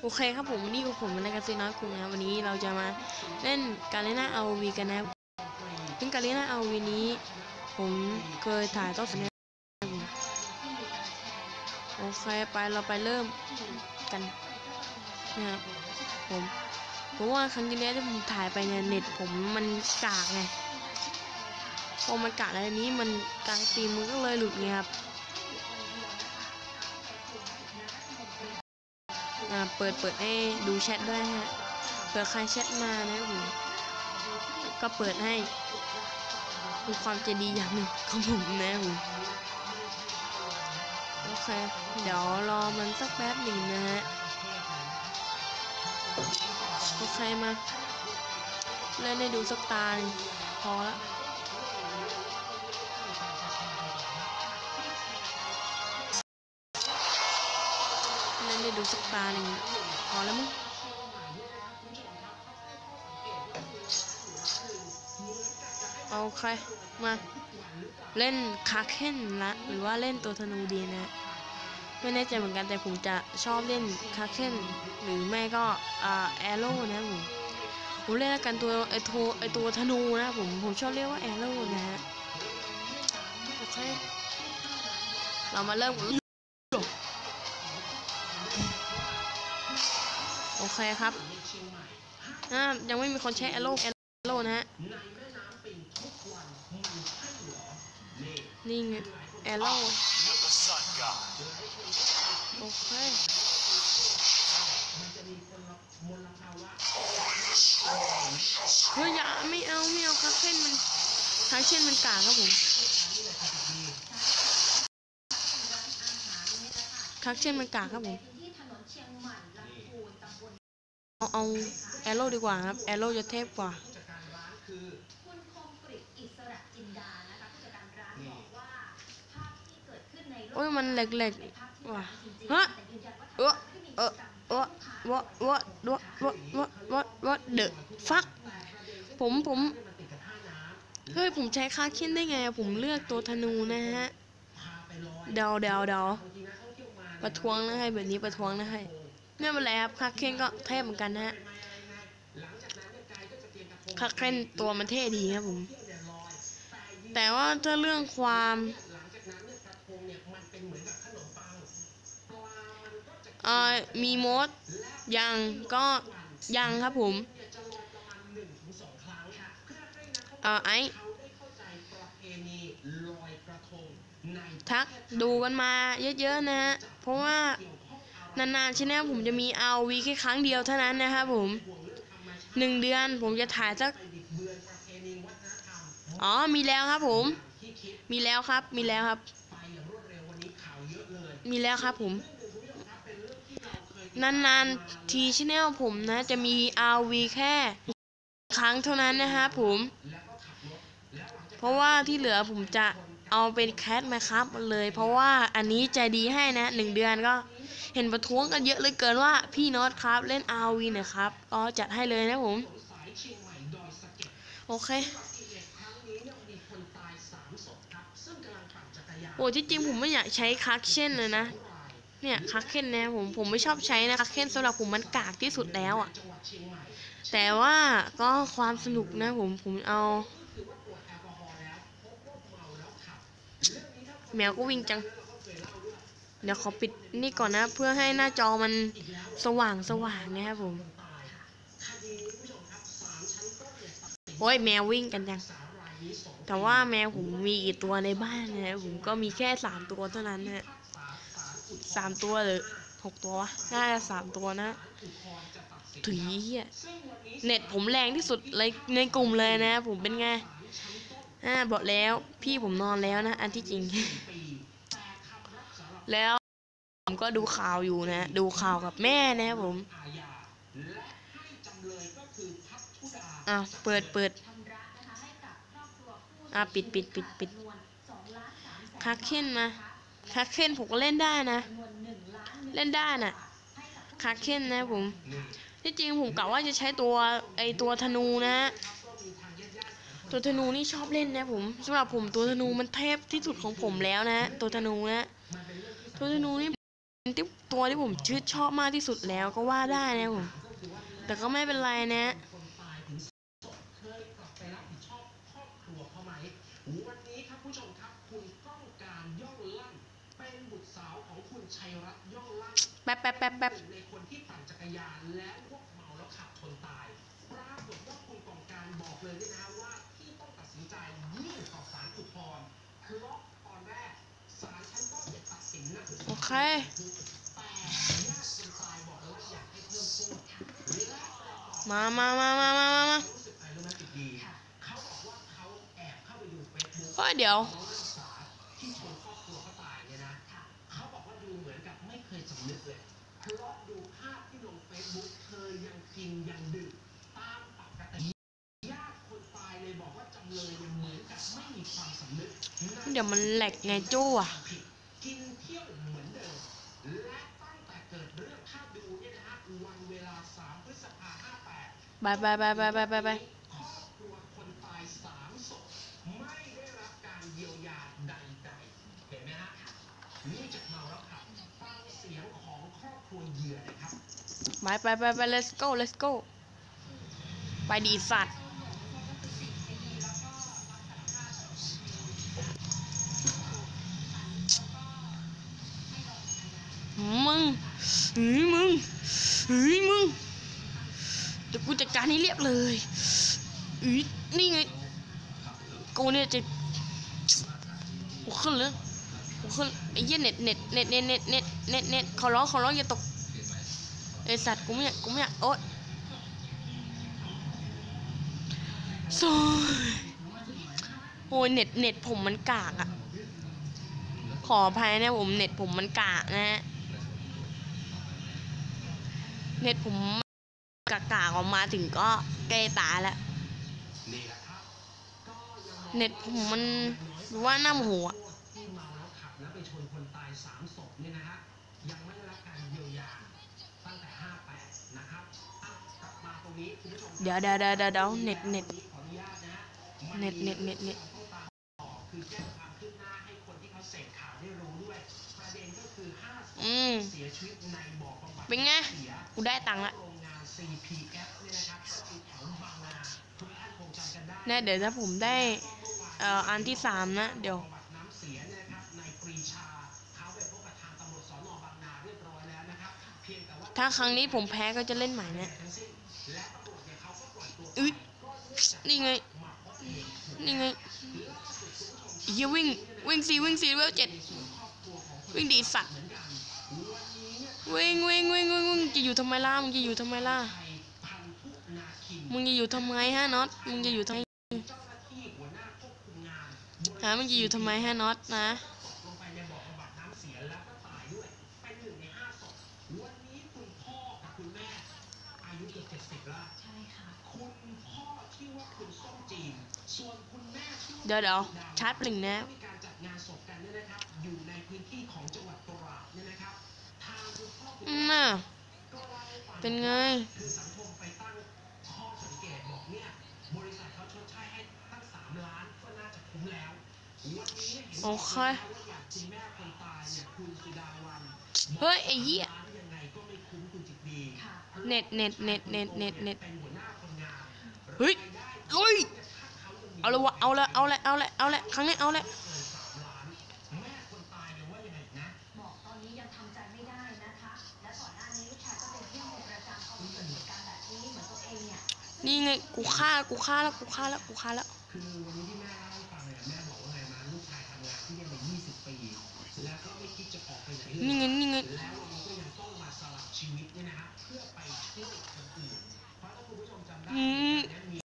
โอเคครับผมวันนี่กับผมในการซีน้อยคุงนะวันนี้เราจะมาเล่นการเล่นหน้าเอาวีกันนะซึ่งการเล่นหน้าเอาวีนี้ ผมเคยถ่ายทอดสนับผมโอเคไปเราไปเริ่มกันนะครับผมเพราะว่าครั้งที่แล้วที่ผมถ่ายไปเนี่ยเน็ตผมมันกากไงพอมันกากแล้วนี้มันกลางตีมมันก็เลยหลุดไงครับ เปิดเปิดให้ดูแชทด้วยฮะเผื่อใครแชทมานะผมก็เปิดให้เป็นความใจดีอย่างหนึ่งของผมนะผมโอเค เดี๋ยวรอมันสักแป๊บหนึ่งนะฮะโอเคมาเล่นให้ดูสักตาหนึ่งพอละ ดูสักตาหนึ่งพอแล้วมั้งโอเคมาเล่นคาเคนละหรือว่าเล่นตัวธนูดีนะไม่แน่ใจเหมือนกันแต่ผมจะชอบเล่นคาเคนหรือไม่ก็อ่าแอโร่นะผมผมเล่นล้วกันตัวไอโทไอตัวธนูนะผมผมชอบเรียกว่าแอโร่นะฮะโอเคเรามาเริ่ม โอเคครับอ่ายังไม่มีคนใช้แอโร่แอโร่นะฮะนี่ไงแอโร่โอเคเฮ้ยอย่าไม่เอาไม่เอาครับเช่นมันทางเช่นมันกากครับผมคักเช่นมันกากครับผม เอาเอาแอโร่ดีกว่าครับแอโร่จะเทพกว่าโอ้ยมันเหล็กๆว่ะฮะเออเออเออวะวะวะวะวะวะวะเดอะฟักผมผมเฮ้ยผมใช้คาคินได้ไงอะผมเลือกตัวธนูนะฮะเดาเดาเดาประท้วงนะให้แบบนี้ประท้วงนะให้ ไม่เป็นไรครับคาเคนก็เทพเหมือนกันนะฮะคาเคนตัวมันเท่ดีครับผม แต่ว่าถ้าเรื่องความเอ่อมีโมดยังก็ยังครับผมเอ่อไอทักดูกันมาเยอะๆนะฮะ เพราะว่า นานๆชแนลผมจะมีเอาวีแค่ครั้งเดียวเท่านั้นนะครับผมหนึ่งเดือนผมจะถ่ายสัก อ๋อ มีแล้วครับผม มีแล้วครับ มีแล้วครับ มีแล้วครับผม นานๆทีชแนลผมนะ จะมี RV แค่ครั้งเท่านั้นนะครับผม เพราะว่าที่เหลือผมจะเอาเป็นแคทมาครับเลย เพราะว่าอันนี้ใจดีให้นะหนึ่งเดือนก็ เห็นประท้วงกันเยอะเลยเกินว่าพี่น็อตครับเล่น RV หน่ยครับก็จัดให้เลยนะผมโอเคโอ้ที่จริงผมไม่อยากใช้คักเช่นเลยนะเนี่ยคักเคนนะผมผมไม่ชอบใช้นะคักเคนสำหรับผมมันกากที่สุดแล้วอะแต่ว่าก็ความสนุกนะผมผมเอา แมวก็วิ่งจัง เดี๋ยวขอปิดนี่ก่อนนะ เพื่อให้หน้าจอมันสว่างสว่างนะครับผมโอ้ยแมววิ่งกันจัง แต่ว่าแมวผมมีกี่ตัวในบ้านนะผมก็มีแค่สามตัวเท่านั้นนะสามตัวหรือหกตัววะน่าจะสามตัวนะถุยเฮียเน็ตผมแรงที่สุดเลยในกลุ่มเลยนะ ผมเป็นไงอ่าบอกแล้ว พี่ผมนอนแล้วนะ อันที่จริง แล้วผมก็ดูข่าวอยู่นะ ดูข่าวกับแม่นะผมอ่าเปิดเปิดอ่าปิดปิดปิดปิดคักเค้นมาคักเค้นผมก็เล่นได้นะ เล่นได้น่ะคักเค้นนะผมที่จริงผมกะว่าจะใช้ตัวไอตัวธนูนะตัวธนูนี่ชอบเล่นนะผมสำหรับผมตัวธนูมันเทพที่สุดของผมแล้วนะ ตัวธนูนะ ตัวธนูนี่ที่ตัวที่ผมชื่นชอบมากที่สุดแล้วก็ว่าได้นะผมแต่ก็ไม่เป็นไรนะเคยกลับไปรับผิดชอบครอบครัวเขาไหมวันนี้ครับผู้ชมครับคุณต้องการย่องลั่นเป็นบุตรสาวของคุณชัยรัตน์ย่องลั่นแป๊บแป๊บแป๊บแป๊บในคนที่ปั่นจักรยานแล้วพวกเมาแล้วขับชนตายปรากฏว่าคุณกองการบอกเลยด้วยนะว่าที่ต้องตัดสินใจยื่นต่อศาลอุทธรณ์เพราะตอนแรกศาลชั้นต้น โอเค มามามามามามาก็เดี๋ยวเดี๋ยวมันแหลกไงจู้อะ กินเที่ยวเหมือนเดิม และตั้งแต่เกิดเรื่องถ้าดูเนี่ยนะฮะวันเวลา 3 พฤษภา58บายบายบายบายบายบายบายครอบครัวคนตายสามศพไม่ได้รับการเยียวยาใดๆ เห็นไหมฮะนี่จากเมาแล้วขับฟังเสียงของครอบครัวเหยื่อหนะครับไปไปไปไป let's go let's go ไปดีสัตว์ มึง เฮ้ยมึงเฮ้ยมึงเดี๋ยวกูจัดการให้เรียบเลยอุ้ยนี่ไงกูเนี่ยจะกูขึ้นเลยกูขึ้นไอ้เหี้ยเน็ตเน็ตเน็ตเน็ตเน็ตเน็ตเน็ตเน็ตขอร้องขอร้องอย่าตกไอ้สัตว์กูไม่อยากกูไม่อยากโอ๊ยโซ่โอ้ยเน็ตเน็ตผมมันกากอะขออภัยนะผมเน็ตผมมันกากนะฮะ เพชรผมกากาออกมาถึงก็ใกล้ตาแล้วเน็ตผมมันว่าน้าหัวเดี๋ยวเดี๋ยวเดี๋ยวเดี๋ยวเน็ตเน็ตเน็ตเน็ตเน็ตเน็ตอืม เป็นไง กูได้ตังค์ละเนี่ยเดี๋ยวถ้าผมได้เอ่ออันที่สามนะ เดี๋ยวถ้าครั้งนี้ผมแพ้ก็จะเล่นใหม่นะอุ๊ยนี่ไง นี่ไงเฮียวิ่ง วิ่งสีวิ่งสีเวลเจ็ดวิ่งดีสัตว์ วิ่งวิ่งวิ่งวิ่งมึงจะอยู่ทำไมล่ะมึงจะอยู่ทำไมล่ะมึงจะอยู่ทำไมฮะน็อตมึงจะอยู่ทำไมฮะมึงจะอยู่ทำไมฮะน็อตนะเดี๋ยวเดี๋ยวชาร์จปลิงนะการจัดงานศพกันเนี่ยนะครับอยู่ในพื้นที่ของจังหวัดตราดเนี่ยนะครับ เป็นไงโอเคเฮ้ยไอ้เหี้ยเน็ตเน็ตเน็ตเน็ตเน็ตเน็ตเฮ้ยเฮ้ยเอาละวะเอาละเอาละเอาละเอาละครั้งนี้เอาละ นี่ไงกูฆ่ากูฆ่าแล้วกูฆ่าแล้วกูฆ่าแล้วคือวันนี้ที่แม่เล่าให้ฟังเนี่ยแม่บอกว่าไงมาลูกชายทำงานที่นี่มา 20 ปี แล้วก็ไม่คิดจะออกไปไหนเลยนี่ไงนี่ไงแล้ววันก็ยังต้องมาสละชีวิตเนี่ยนะฮะเพื่อไปช่วยคนอื่นเพราะถ้าคุณผู้ชมจำได้